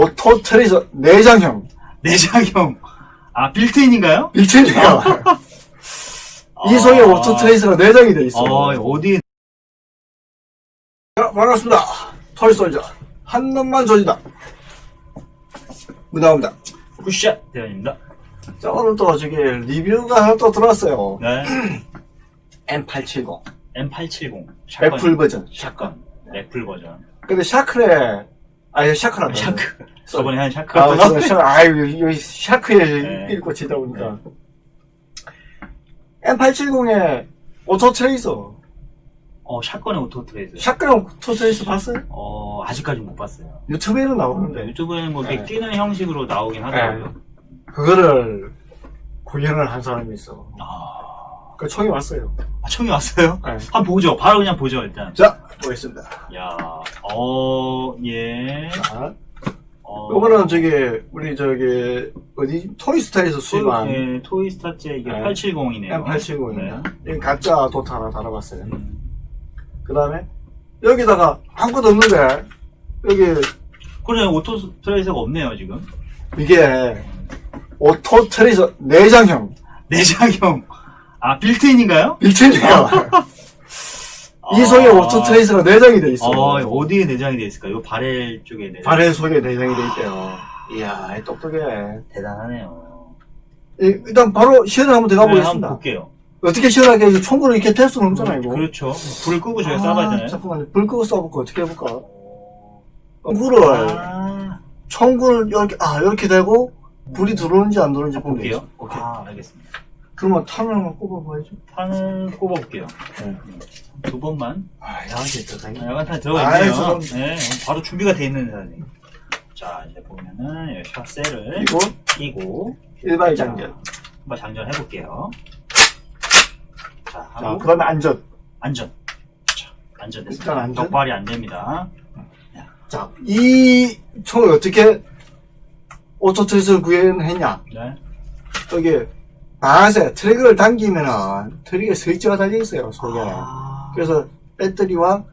오토 트레이서 내장형 내장형. 아, 빌트인인가요? 빌트인데요. 이 속에 오토 트레이서가 내장이 돼 있어. 어, 어디에 자, 반갑습니다. 털솔저 한 놈만 조지다. 무나옵니다. 굿샷 대원입니다. 자 오늘 또 저기 리뷰가 하나 또 들어왔어요. 네. M870 M870. 애플 버전. 샷건. 애플 버전. 근데 샤크레 아니 샤크라 샤크. 저번에 한 샤크. 아, 저 샤, 아유, 여기 샤크에 네. 읽고 치다 보니까. M870에 오토 트레이서. 어, 샷건의 오토 트레이드. 샤크랑 오토 트레이서 봤어요? 어, 아직까지 못 봤어요. 유튜브에는 나오는데. 유튜브에는 뭐 이렇게 네. 뛰는 형식으로 나오긴 하더라고요. 그거를 구현을 한 사람이 있어. 아, 그 총이 왔어요. 아, 총이 왔어요? 네. 한번 보죠. 바로 그냥 보죠, 일단. 자, 보겠습니다. 야, 어, 예. 자, 어, 요거는 저기, 우리 저기, 어디, 토이스타에서 수입한 예, 토이스타제 이게 네. 870이네요. M870입니다. 이 가짜 도트 하나 달아봤어요. 음. 그 다음에, 여기다가 아무것도 없는데, 여기, 그래, 오토 트레이서가 없네요, 지금. 이게, 오토 트레이서 내장형 내장형. 아, 빌트인인가요? 빌트인데요. 이 속에 아. 오토 트레이서가 내장이 돼 있어. 어, 어디에 내장이 돼 있을까? 요 바렐 쪽에 내장. 바렐 속에 내장이 돼 있대요. 이야, 똑똑해. 대단하네요. 이- 일단 바로 시연을 한번 들어가 네, 한번 보겠습니다. 볼게요. 어떻게 시원하게 이 총구를 이렇게 댈 수는 없잖아요, 이거. 그렇죠. 불을 끄고 저희가 아, 쏴봐야 되나요? 잠깐만요. 불 끄고 쏴볼까? 어떻게 해볼까? 어. 총구를, 아, 총구를 이렇게, 아, 이렇게 대고, 불이 들어오는지 안 들어오는지 보면 볼게요. 되겠어. 오케이. 아, 알겠습니다. 그러면 탄을 한번 꼽아봐야죠. 판을 꼽아볼게요. 네. 두 번만. 아, 야하게 들어가네. 아, 야간탄 들어가 아이, 있네요. 저런- 네, 바로 준비가 돼 있는 사람이. 자, 이제 보면은 여기 샷셀을 그리고 끼고 일발 장전. 한번 장전 해 볼게요. 자, 자, 하고 그 다음에 안전. 안전. 자, 안전됐습니다. 일단 안전. 격발이 안 됩니다. 자, 이 총을 어떻게 오토트레이서를 구현했냐? 네. 여기, 방아쇠, 트랙을 당기면은, 트랙에 스위치가 달려 있어요, 속에. 아, 그래서 배터리와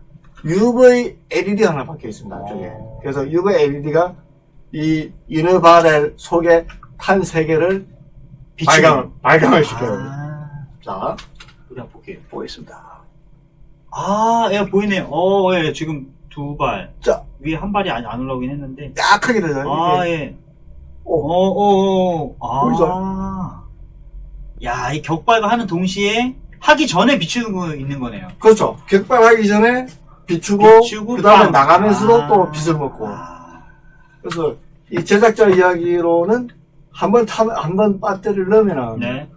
UV LED 하나 박혀 있습니다, 안쪽에. 오. 그래서 UV LED가 이 이너 바렐 속에 탄 세 개를 비치는- 발광, 발광을 시켜요. 아, 자, 우리 한번 볼게요. 보겠습니다. 아, 예, 보이네요. 어, 예, 지금 두 발. 자, 위에 한 발이 안, 안 올라오긴 했는데. 약하게 되죠. 아, 이게. 예. 오. 어, 어, 어. 아. 보이죠? 야, 이 격발과 하는 동시에 하기 전에 비추는 거 있는 거네요. 그렇죠. 격발하기 전에 비추고, 비추고 그 다음에 빵. 나가면서도 아. 또 빛을 먹고. 아. 그래서 이 제작자 이야기로는 한번 타, 한번 배터리를 넣으면은 네.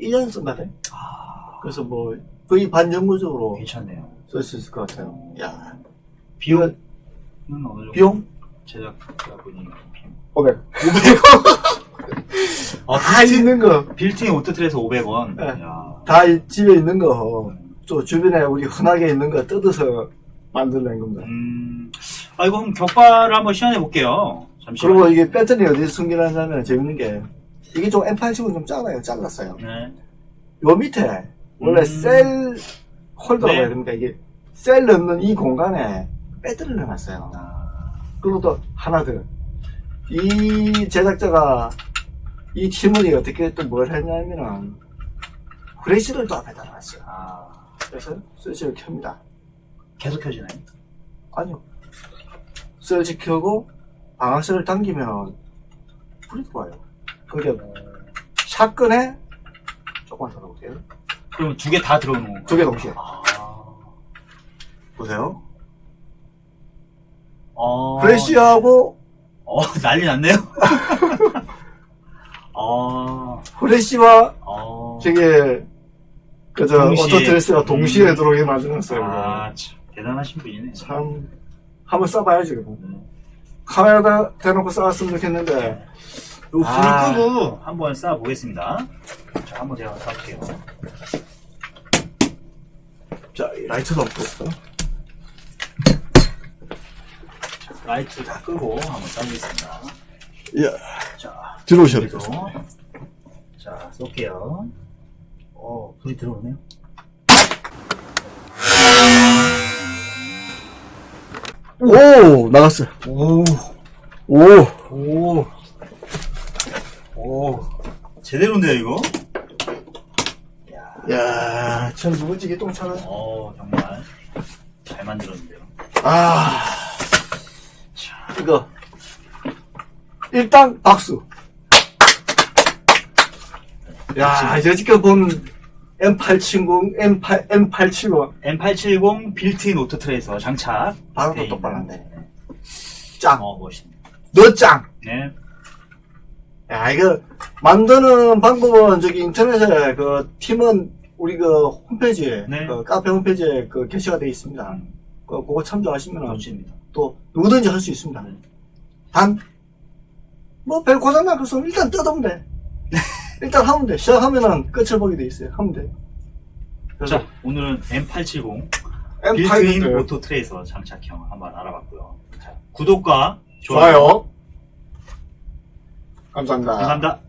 1년 쓴다네. 아, 그래서 뭐 거의 반영구적으로 괜찮네요. 쓸 수 있을 것 같아요. 야, 비용은 어느 정도? 비용 제작자분이 비용. 500. 아, 다 있는 거, 빌트인 오토트레에서 500원. 네. 야. 다 이 집에 있는 거, 또 주변에 우리 흔하게 있는 거 뜯어서 만들어낸 겁니다. 음. 아, 이거 한번 격발을 한번 시연해 볼게요. 잠시만요. 그리고 이게 배터리 어디에 숨겨놨냐면 재밌는 게, 이게 좀 M80은 좀 작아요. 잘랐어요. 네. 요 밑에, 원래 음. 셀 홀더라고 네. 해야 됩니까? 이게 셀 넣는 이 공간에 배터리를 넣어놨어요. 아, 그리고 또 하나 더. 이 제작자가 이 팀원이 어떻게 또 뭘 했냐면은 후레쉬를 또 앞에 달아놨어요. 아, 그래서 스위치를 켭니다. 계속 켜지나요? 아니요. 스위치 켜고 방아쇠를 당기면 불이 들어와요. 그게 샷건에 조금만 더 넣을게요. 그럼 두 개 다 들어오는 건가요? 두 개 동시에. 아. 보세요. 어. 후레쉬하고 어, 난리 났네요. 어, 후레쉬와 어. 저게 그저 동시에. 오토트레스가 동시에 음. 들어오게 만들었어요. 이거. 아, 참, 대단하신 분이네. 참 한번 써봐야지 그럼. 네. 카메라다 대놓고 쌓았으면 좋겠는데 요 불을 아. 끄고 한번 쏴 보겠습니다. 자, 한번 제가 쏴볼게요. 자이 라이트도 없고 라이트 다 끄고 한번 쏴보겠습니다. 예 자, 그래서 자, 쏠게요. 어, 불이 들어오네요. 오 나갔어 오, 오. 오. 오. 제대로인데요, 이거? 야, 야, 전 누구지게 똥차는. 어, 정말 잘 만들었는데요. 아. 자, 이거. 일단, 박수. 야, 여지껏 본 M870, M8, M870. M870 빌트인 오토 트레이서 장착. 바로 돼또 있는. 똑바로네. 짱. 어, 멋있네. 너 짱. 네. 야, 이거, 만드는 방법은 저기 인터넷에 그 팀은 우리 그 홈페이지에, 네. 그 카페 홈페이지에 그 게시가 되어 있습니다. 그, 그거 참조하시면 멋집니다. 또 누구든지 할 수 있습니다. 네. 단, 뭐, 별 고장날 것없으면 일단 뜯으면 돼. 일단 하면 돼. 시작하면은 끝을 보게 돼 있어요. 하면 돼. 그래서 자, 오늘은 M870 빌트인 M8 오토 트레이서 장착형 한번 알아봤고요. 자, 구독과 좋아요. 좋아요. 감사합니다. 감사합니다.